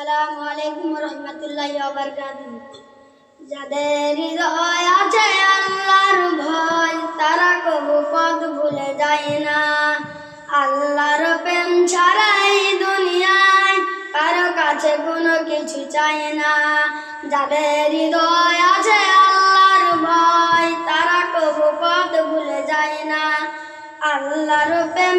আসসালামু আলাইকুম রহমতুল্লাহ যাদের হৃদয় আছে আল্লাহর ভয়, তারা কবু পথ ভুলে যায় না। আল্লাহর প্রেম ছাড়াই দুনিয়ায় কারও কাছে কোনো কিছু চায় না। যাদের হৃদয় আছে আল্লাহর ভয়, তারা কবু পথ ভুলে যায় না। আল্লাহর প্রেম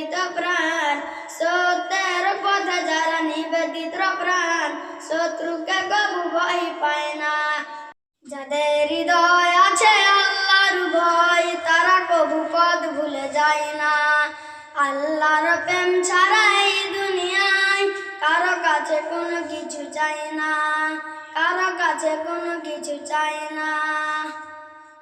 নিবেদিত প্রাণ। সত্যের পথে যারা নিবেদিত প্রাণ, শত্রুকে কবু ভয় পায় না। যাদের হৃদয় আছে আল্লাহর ভয়, তারা কবু পদ ভুলে যায় না। আল্লাহর প্রেম ছাড়াই দুনিয়ায় কারও কাছে কোনো কিছু চাই না। কারও কাছে কোনো কিছু চাই না।